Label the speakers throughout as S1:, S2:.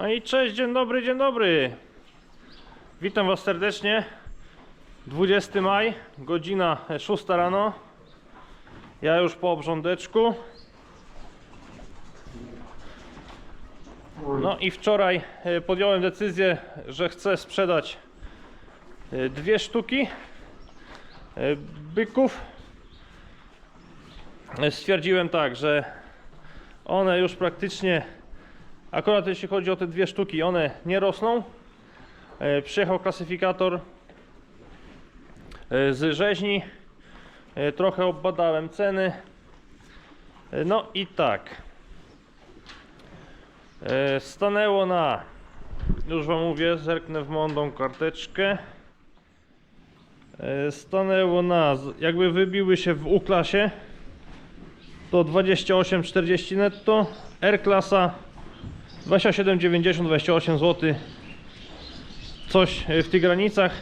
S1: No i cześć, dzień dobry, dzień dobry. Witam Was serdecznie. 20 maj, godzina 6 rano. Ja już po obrządeczku. No i wczoraj e, podjąłem decyzję, że chcę sprzedać e, dwie sztuki e, byków. Stwierdziłem tak, że one już praktycznie Akurat jeśli chodzi o te dwie sztuki, one nie rosną. E, Przyjechał klasyfikator e, z rzeźni. E, Trochę obadałem ceny. No i tak. Stanęło na, już Wam mówię, zerknę w mądą karteczkę. Stanęło na, jakby wybiły się w U-klasie, to 28,40 netto. R-klasa 27,90, 28 zł. Coś y, w tych granicach.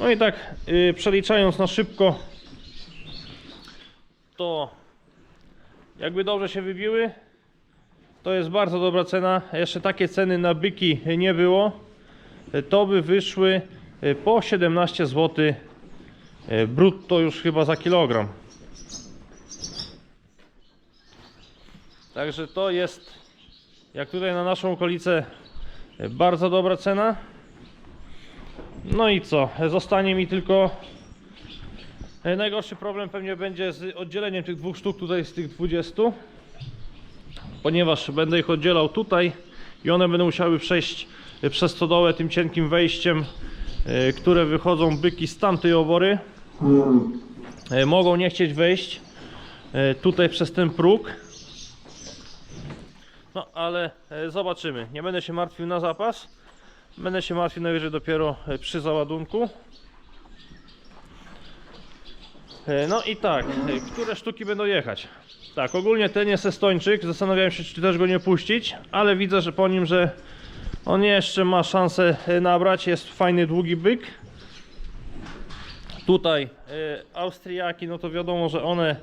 S1: No i tak y, przeliczając na szybko, to jakby dobrze się wybiły, to jest bardzo dobra cena. Jeszcze takie ceny na byki nie było. Y, To by wyszły po 17 zł brutto już chyba za kilogram. Także to jest jak tutaj na naszą okolicę e, bardzo dobra cena. No i co? Zostanie mi tylko e, najgorszy problem pewnie będzie z oddzieleniem tych dwóch sztuk tutaj z tych 20. Ponieważ będę ich oddzielał tutaj i one będą musiały przejść e, przez stodołę tym cienkim wejściem, e, które wychodzą byki z tamtej obory. E, Mogą nie chcieć wejść e, tutaj przez ten próg. No ale e, zobaczymy. Nie będę się martwił na zapas. Będę się martwił najwyżej dopiero e, przy załadunku. E, No i tak, które sztuki będą jechać? Tak, ogólnie ten jest estończyk. Zastanawiałem się, czy też go nie puścić, ale widzę, że po nim, że on jeszcze ma szansę nabrać. Jest fajny, długi byk. Tutaj Austriaki, no to wiadomo, że one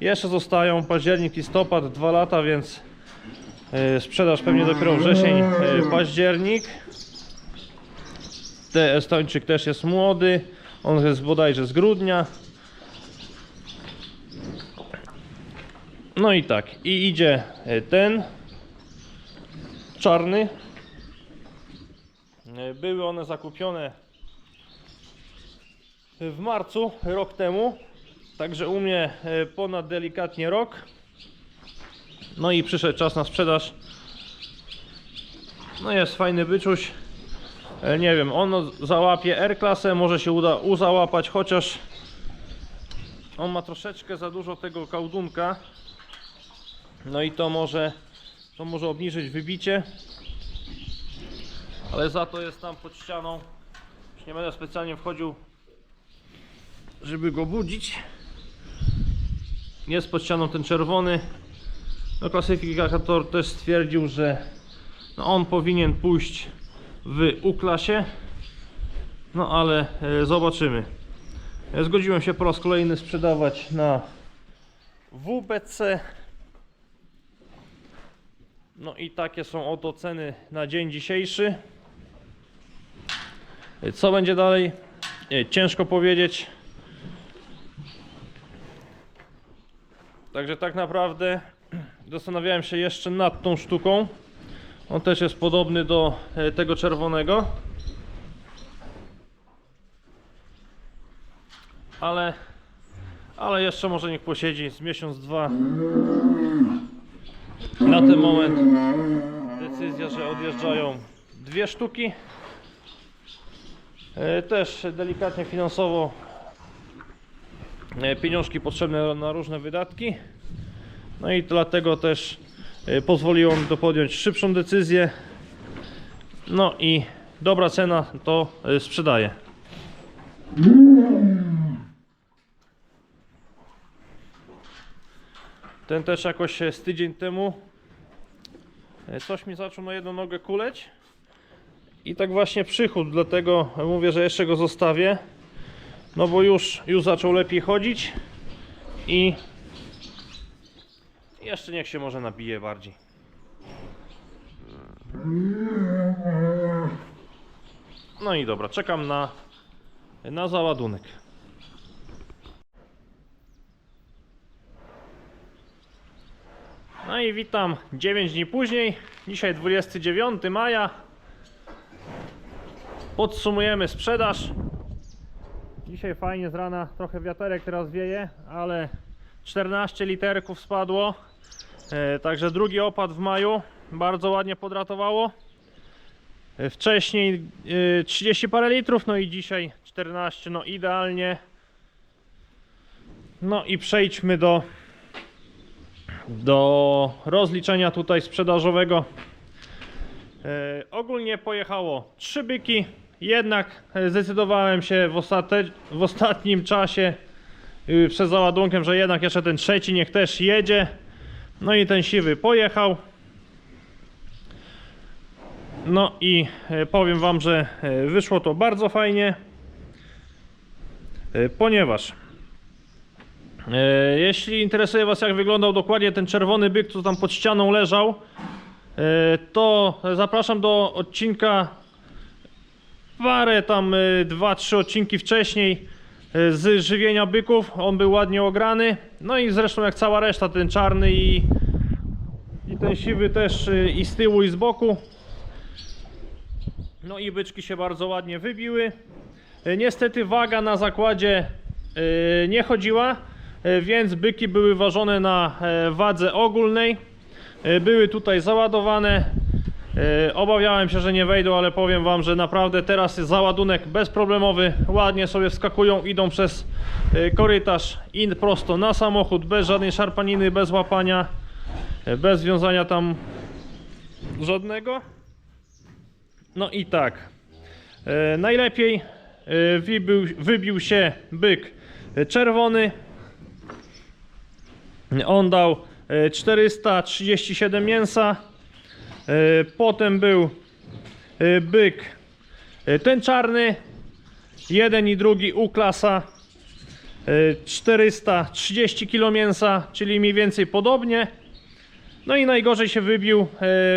S1: jeszcze zostają październik, listopad, dwa lata, więc Sprzedaż pewnie dopiero wrzesień, e, październik. Te Estończyk też jest młody. On jest bodajże z grudnia. No i tak. I idzie e, ten czarny. E, Były one zakupione w marcu rok temu. Także u mnie e, ponad delikatnie rok. No i przyszedł czas na sprzedaż. No jest fajny byczuś. E, Nie wiem, on załapie R-klasę, może się uda uzałapać, chociaż on ma troszeczkę za dużo tego kałdunka. No i to może to może obniżyć wybicie. Ale za to jest tam pod ścianą. Już nie będę specjalnie wchodził, żeby go budzić. Jest pod ścianą ten czerwony. No, klasyfikator też stwierdził, że no, on powinien pójść w U-klasie. No ale e, zobaczymy. E, Zgodziłem się po raz kolejny sprzedawać na WBC. No i takie są oto ceny na dzień dzisiejszy. E, Co będzie dalej? E, Ciężko powiedzieć. Także tak naprawdę zastanawiałem się jeszcze nad tą sztuką. On też jest podobny do e, tego czerwonego. Ale, ale jeszcze może niech posiedzi z miesiąc, dwa. Na ten moment decyzja, że odjeżdżają dwie sztuki. E, Też delikatnie finansowo e, pieniążki potrzebne na różne wydatki. No i dlatego też e, pozwoliło mi to podjąć szybszą decyzję. No i dobra cena to e, sprzedaję. Ten też jakoś z tydzień temu e, coś mi zaczął na jedną nogę kuleć. I tak właśnie przychód, dlatego mówię, że jeszcze go zostawię. No bo już, już zaczął lepiej chodzić i jeszcze niech się może nabije bardziej. No i dobra, czekam na, na załadunek. No i witam 9 dni później. Dzisiaj 29 maja. Podsumujemy sprzedaż. Dzisiaj fajnie z rana, trochę wiaterek teraz wieje, ale 14 literków spadło. E, także drugi opad w maju. Bardzo ładnie podratowało. E, Wcześniej e, 30 parę litrów, no i dzisiaj 14, no idealnie. No i przejdźmy do do rozliczenia tutaj sprzedażowego. E, ogólnie pojechało trzy byki, jednak e, zdecydowałem się w, ostate, w ostatnim czasie y, przed załadunkiem, że jednak jeszcze ten trzeci niech też jedzie. No i ten siwy pojechał. No i e, powiem Wam, że e, wyszło to bardzo fajnie, e, ponieważ Jeśli interesuje Was, jak wyglądał dokładnie ten czerwony byk, co tam pod ścianą leżał, to zapraszam do odcinka parę tam, dwa, trzy odcinki wcześniej z żywienia byków. On był ładnie ograny. No i zresztą jak cała reszta, ten czarny i, i ten siwy też e, i z tyłu i z boku. No i byczki się bardzo ładnie wybiły. E, Niestety waga na zakładzie e, nie chodziła, e, więc byki były ważone na e, wadze ogólnej. E, Były tutaj załadowane. E, Obawiałem się, że nie wejdą, ale powiem Wam, że naprawdę teraz jest załadunek bezproblemowy. Ładnie sobie wskakują, idą przez e, korytarz i prosto na samochód, bez żadnej szarpaniny, bez łapania, e, bez związania tam żadnego. No i tak. Najlepiej wybił, wybił się byk czerwony. On dał e, 437 mięsa. E, potem był e, byk e, ten czarny. Jeden i drugi U-klasa. e, 430 kg mięsa, czyli mniej więcej podobnie. No i najgorzej się wybił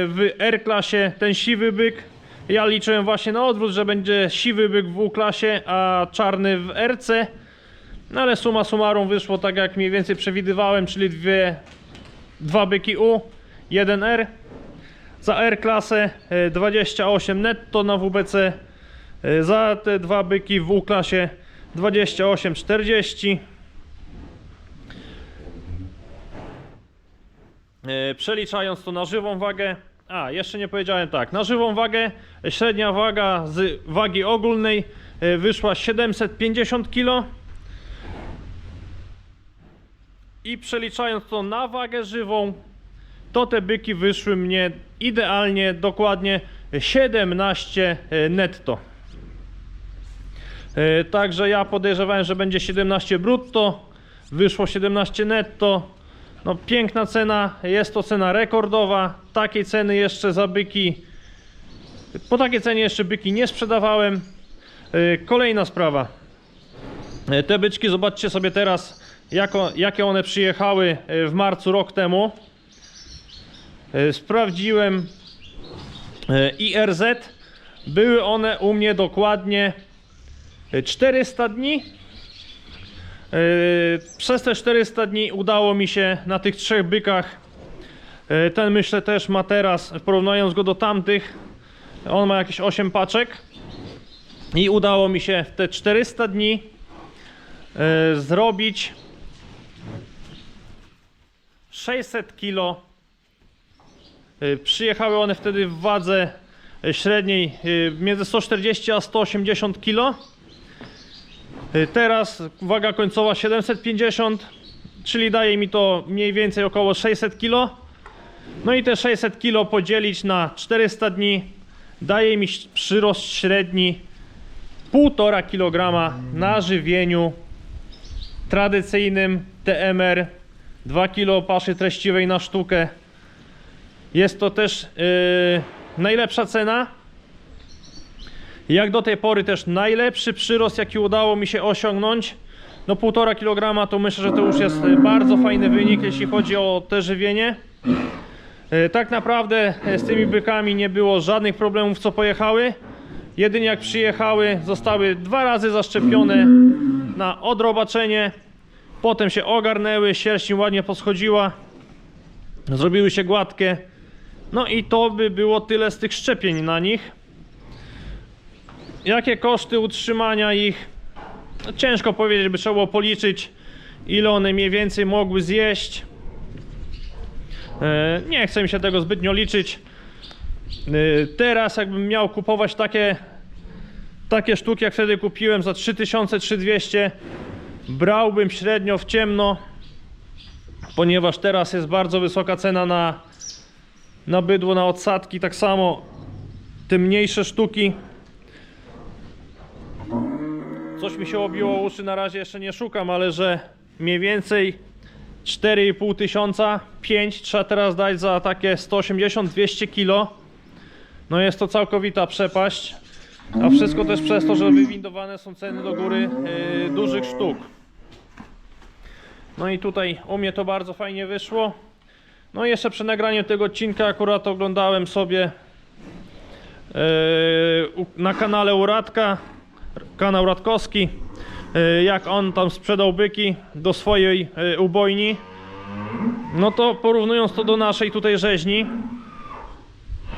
S1: w R-klasie ten siwy byk. Ja liczyłem właśnie na odwrót, że będzie siwy byk w W-klasie, a czarny w RC. No ale suma summarum wyszło tak jak mniej więcej przewidywałem, czyli dwie, dwa byki U, jeden R. Za R-klasę e, 28 netto na WBC. e, Za te dwa byki w U-klasie 28,40. E, Przeliczając to na żywą wagę, a jeszcze nie powiedziałem tak, na żywą wagę e, średnia waga z wagi ogólnej e, wyszła 750 kg i przeliczając to na wagę żywą, to te byki wyszły mnie idealnie, dokładnie 17 netto. E, Także ja podejrzewałem, że będzie 17 brutto, wyszło 17 netto. No piękna cena, jest to cena rekordowa. Takiej ceny jeszcze za byki, po takiej cenie jeszcze byki nie sprzedawałem. E, Kolejna sprawa. E, Te byczki, zobaczcie sobie teraz, jako, jakie one przyjechały e, w marcu rok temu. E, Sprawdziłem e, IRZ. Były one u mnie dokładnie e, 400 dni. E, Przez te 400 dni udało mi się na tych trzech bykach. Ten myślę też ma teraz, porównując go do tamtych, on ma jakieś 8 paczek. I udało mi się w te 400 dni zrobić 600 kilo. E, Przyjechały one wtedy w wadze e, średniej e, między 140 a 180 kg. Y, Teraz waga końcowa 750, czyli daje mi to mniej więcej około 600 kg. No i te 600 kg podzielić na 400 dni daje mi przyrost średni 1,5 kg na żywieniu tradycyjnym TMR 2 kg paszy treściwej na sztukę. Jest to też yy, najlepsza cena. Jak do tej pory też najlepszy przyrost, jaki udało mi się osiągnąć. No 1,5 kg to myślę, że to już jest bardzo fajny wynik, jeśli chodzi o te żywienie. E, Tak naprawdę e, z tymi bykami nie było żadnych problemów, co pojechały. Jedynie jak przyjechały, zostały dwa razy zaszczepione na odrobaczenie. Potem się ogarnęły, sierść ładnie poschodziła, zrobiły się gładkie. No i to by było tyle z tych szczepień na nich. Jakie koszty utrzymania ich? No, ciężko powiedzieć, by trzeba było policzyć, ile one mniej więcej mogły zjeść. E, Nie chcę mi się tego zbytnio liczyć. E, Teraz jakbym miał kupować takie takie sztuki jak wtedy kupiłem za 3000-3200 brałbym średnio w ciemno ponieważ teraz jest bardzo wysoka cena na, na bydło, na odsadki tak samo te mniejsze sztuki coś mi się obiło uszy, na razie jeszcze nie szukam, ale że mniej więcej 4,5 tysiąca, 5 trzeba teraz dać za takie 180-200 kilo. No jest to całkowita przepaść. A wszystko też przez to, że wywindowane są ceny do góry yy, dużych sztuk. No i tutaj u mnie to bardzo fajnie wyszło. No i jeszcze przy nagraniu tego odcinka akurat oglądałem sobie u- na kanale Uradka, kanał Radkowski, yy, jak on tam sprzedał byki do swojej yy, ubojni. No to porównując to do naszej tutaj rzeźni,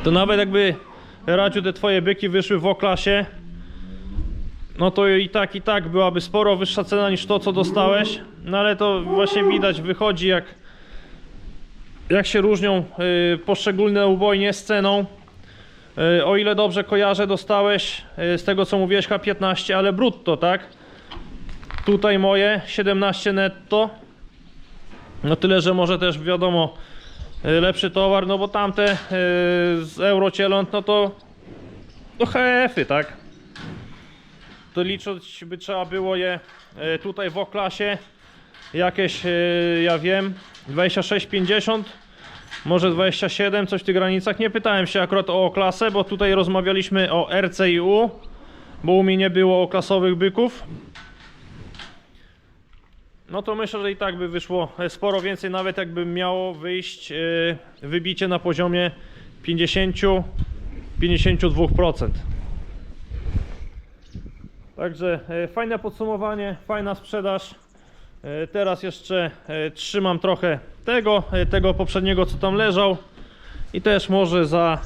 S1: to nawet jakby Radziu te twoje byki wyszły w O-klasie, no to i tak i tak byłaby sporo wyższa cena niż to co dostałeś. No ale to właśnie widać, wychodzi jak jak się różnią y, poszczególne ubojnie z ceną. Y, o ile dobrze kojarzę, dostałeś y, z tego co mówiłeś H15, ale brutto, tak? Tutaj moje 17 netto. No tyle, że może też wiadomo lepszy towar, no bo tamte z Eurocieląt, no to to HF-y, tak? To liczyć by trzeba było je tutaj w O-klasie jakieś, y, ja wiem, 26,50 może 27, coś w tych granicach. Nie pytałem się akurat o O-klasę, bo tutaj rozmawialiśmy o RC i U, bo u mnie nie było O-klasowych byków. No to myślę, że i tak by wyszło e, sporo więcej, nawet jakby miało wyjść e, wybicie na poziomie 50-52%. Także e, fajne podsumowanie, fajna sprzedaż. E, Teraz jeszcze e, trzymam trochę tego, e, tego poprzedniego co tam leżał i też może za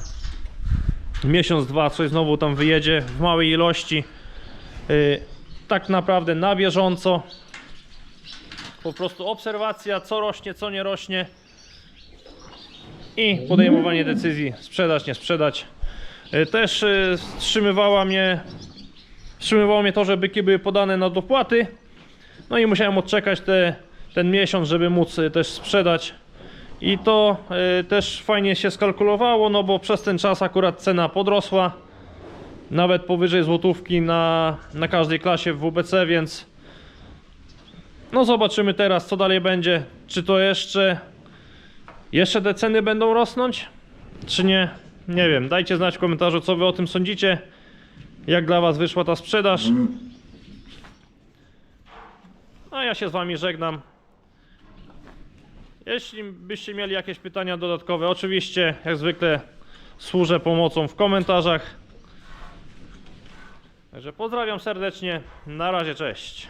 S1: miesiąc, dwa coś znowu tam wyjedzie w małej ilości. Tak naprawdę na bieżąco po prostu obserwacja, co rośnie, co nie rośnie i podejmowanie decyzji, sprzedać, nie sprzedać. Też wstrzymywała mnie, wstrzymywało mnie to, że byki były podane na dopłaty. No i musiałem odczekać te, ten miesiąc, żeby móc y, też sprzedać. I to y, też fajnie się skalkulowało, no bo przez ten czas akurat cena podrosła. Nawet powyżej złotówki na, na każdej klasie w WBC, więc no zobaczymy teraz, co dalej będzie. Czy to jeszcze. Jeszcze te ceny będą rosnąć? Czy nie? Nie wiem. Dajcie znać w komentarzu, co wy o tym sądzicie. Jak dla was wyszła ta sprzedaż. A ja się z wami żegnam. Jeśli byście mieli jakieś pytania dodatkowe, oczywiście, jak zwykle, służę pomocą w komentarzach. Także pozdrawiam serdecznie. Na razie, cześć.